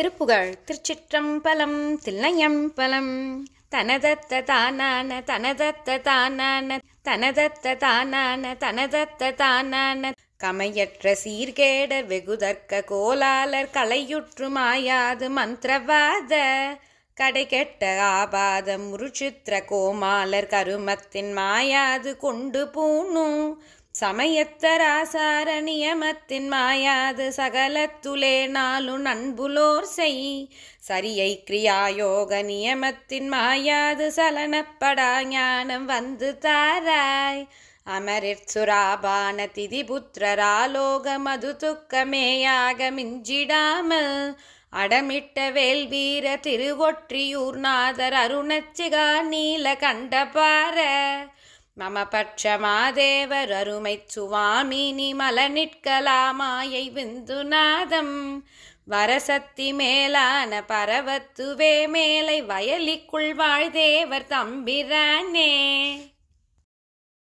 திருப்புகழ் திருச்சிற்றம்பலம் தில்லையம்பலம் தனதத்த தானான தனதத்த தானான தனதத்த தானான தனதத்த தானான. கமையற்ற சீர்கேட வெகுதர்க்க கோலாளர் கலையுற்று மாயாது மந்திரவாத. கடைகெட்ட ஆபாத முருச்சித்திர கோமாலர் கருமத்தின் மாயாது கொண்டு பூணும். சமயத்தராசார நியமத்தின் மாயாது சகலத்துலே நாலு நண்புலோர் செய். சரியை கிரியாயோக நியமத்தின் மாயாது சலனப்படா ஞானம் வந்து தாராய். அமரிற் சுராபான திதிபுத்திரராலோக மது துக்கமேயாக மிஞ்சிடாமல் அடமிட்ட வேல்வீர திருவொற்றியூர்நாதர் அருணச்சிகா நீல கண்டபார மம பட்சமாதேவர் அருமைச் சுவாமினி மலநிற்கலாமாயை விந்துநாதம். வரசத்தி மேலான பரவத்துவே மேலை வயலிக்குள் வாழ்தேவர் தம்பிரானே.